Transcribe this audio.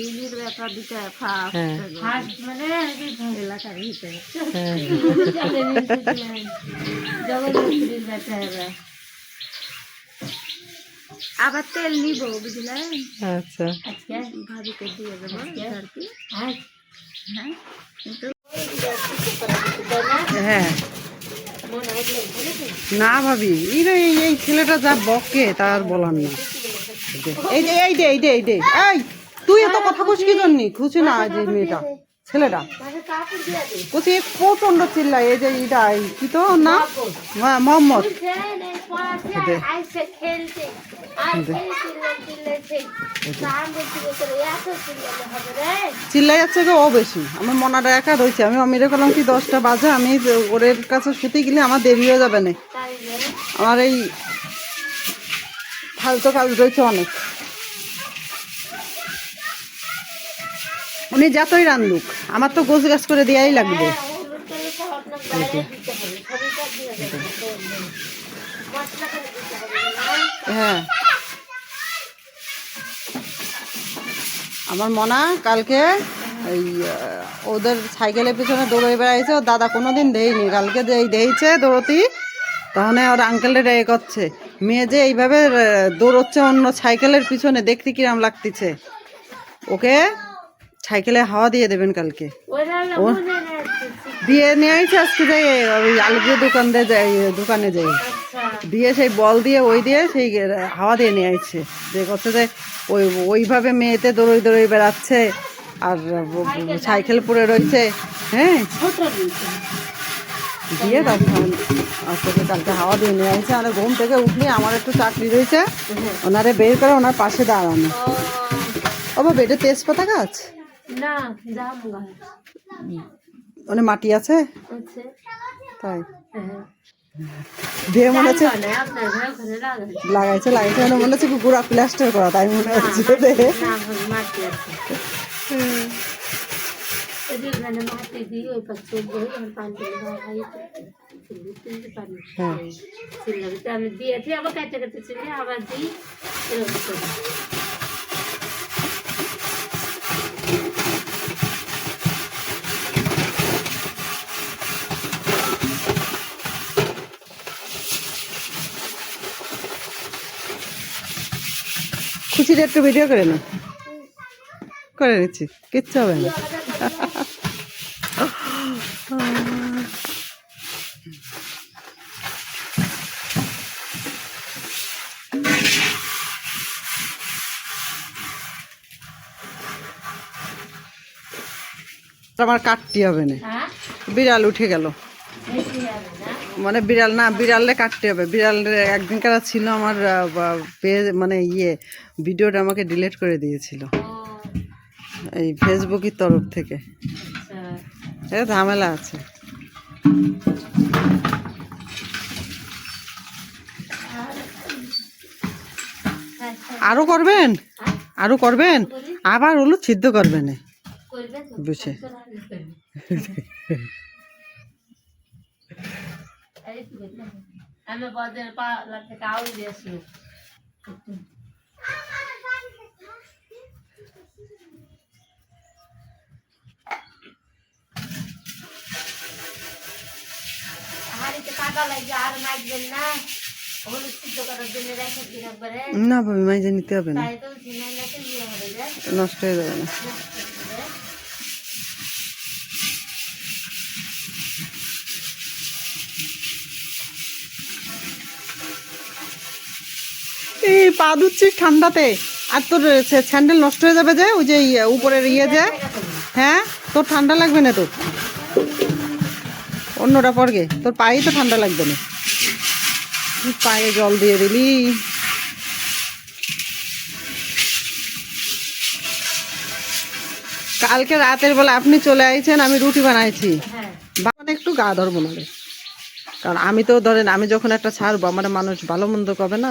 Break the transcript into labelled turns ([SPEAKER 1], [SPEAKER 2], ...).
[SPEAKER 1] লিলির first
[SPEAKER 2] হ্যাঁ।
[SPEAKER 1] মানে এলাকার ভিতরে।
[SPEAKER 2] হ্যাঁ।
[SPEAKER 1] আবার তেল নিব বুঝলেন
[SPEAKER 2] আচ্ছা।
[SPEAKER 1] আজকে? ভাবিকে দিয়ে দেবো আর কি? হ্যাঁ। কিন্তু
[SPEAKER 2] হ্যাঁ। না ভাবি এই রে, এই এই ছেলেটা যা বকে তার বলার না। এই যে এই দে এই দে এই যে এই তুই এত কথা কইস কি জন্য? খুশি না যে মেয়েটা ছেলেটা। কুচি প্রচণ্ড চিল্লাই এই যে এটা কি তো না? হ্যাঁ মোহাম্মদ। চিল্লাই যাচ্ছে গো ও বেশি। আমার মনাটা একা রয়েছে আমি অমিরে করলাম কি দশটা বাজে আমি ওর কাছে শুতে গেলে আমার দেরি হয়ে যাবে না। আমার এই ফালতু কাজ রয়েছে অনেক। উনি যতই রান্ধুক আমার তো গোছ গাছ করে দেওয়াই লাগবে। হ্যাঁ। আমার মনা কালকে এই ওদের সাইকেলের পিছনে দৌড়ে বেড়াইছে, ওর দাদা কোনোদিন দেয়নি, কালকে যে এই দেইছে দৌড়তি। তখন ওর আঙ্কেলে রেগে করছে, মেয়ে যে এইভাবে দৌড়চ্ছে অন্য সাইকেলের পিছনে, দেখতে কিরাম লাগতেছে। ওকে সাইকেলে হাওয়া দিয়ে দেবেন কালকে। দিয়ে নিয়ে আইছে আজকে যাই ওই আলুগুলো দোকান দিয়ে যাই দোকানে যাই। দিয়ে সেই বল দিয়ে ওই দিয়ে সেই হাওয়া দিয়ে নিয়ে আইছে। যে করছে যে ওই ওইভাবে মেয়েতে দৌড়ই দৌড়ই বেড়াচ্ছে আর সাইকেল পরে রয়েছে হ্যাঁ। দিয়ে তখন তোকে কালকে হাওয়া দিয়ে নিয়ে আসছে আর ঘুম থেকে উঠলে আমার একটু চাকরি রয়েছে। ওনারে বের করে ওনার পাশে দাঁড়ানো। ও বাবা এটা তেজপাতা গাছ?
[SPEAKER 1] না
[SPEAKER 2] মানে মাটি আছে? তাই?
[SPEAKER 1] হ্যাঁ।
[SPEAKER 2] দিয়ে মনে হচ্ছে
[SPEAKER 1] মানে আপনার ঘরে ওখানে লাগাই
[SPEAKER 2] লাগাইছে লাগাইছে। মানে মনে হচ্ছে পুরো প্লাস্টার করা তাই মনে হচ্ছে
[SPEAKER 1] আমি আমি দিয়েছি আবার কাটতে কাটতে আবার দিই।
[SPEAKER 2] খুশির একটু ভিডিও করে না। করে নিচ্ছি কিচ্ছু হবে না। আমার কাটতে হবে না।
[SPEAKER 1] হ্যাঁ?
[SPEAKER 2] বিড়াল উঠে গেল। মানে বিড়াল না বিড়ালে কাটতে হবে। বিড়াল একদিনকার ছিল আমার পেজ মানে ইয়ে ভিডিওটা আমাকে ডিলিট করে দিয়েছিল। এই ফেসবুকের তরফ থেকে।
[SPEAKER 1] আচ্ছা।
[SPEAKER 2] এ ঝামেলা আছে। আরও করবেন? আরও করবেন? আবার হলো সিদ্ধ করবেন বুঝে।
[SPEAKER 1] না করার জন্য রেখে দিন একবারে
[SPEAKER 2] না ভাবি মাইজে নিতে হবে না নষ্ট হয়ে যাবে না। এই পা ধুচ্ছিস ঠান্ডাতে। আর তোর স্যান্ডেল নষ্ট হয়ে যাবে যে ওই যে ইয়ে, উপরের ইয়ে যে। হ্যাঁ? তোর ঠান্ডা লাগবে না তোর? অন্যটা পরগে। তোর পায়েই তো ঠান্ডা লাগবে না। পায়ে জল দিয়ে দিলি। কালকে রাতের বেলা আপনি চলে আইছেন আমি রুটি বানাইছি।
[SPEAKER 1] হ্যাঁ।
[SPEAKER 2] একটু গা ধরবো না। কারণ আমি তো ধরেন আমি যখন একটা ছাড়বো আমার মানুষ ভালো মন্দ কবে না?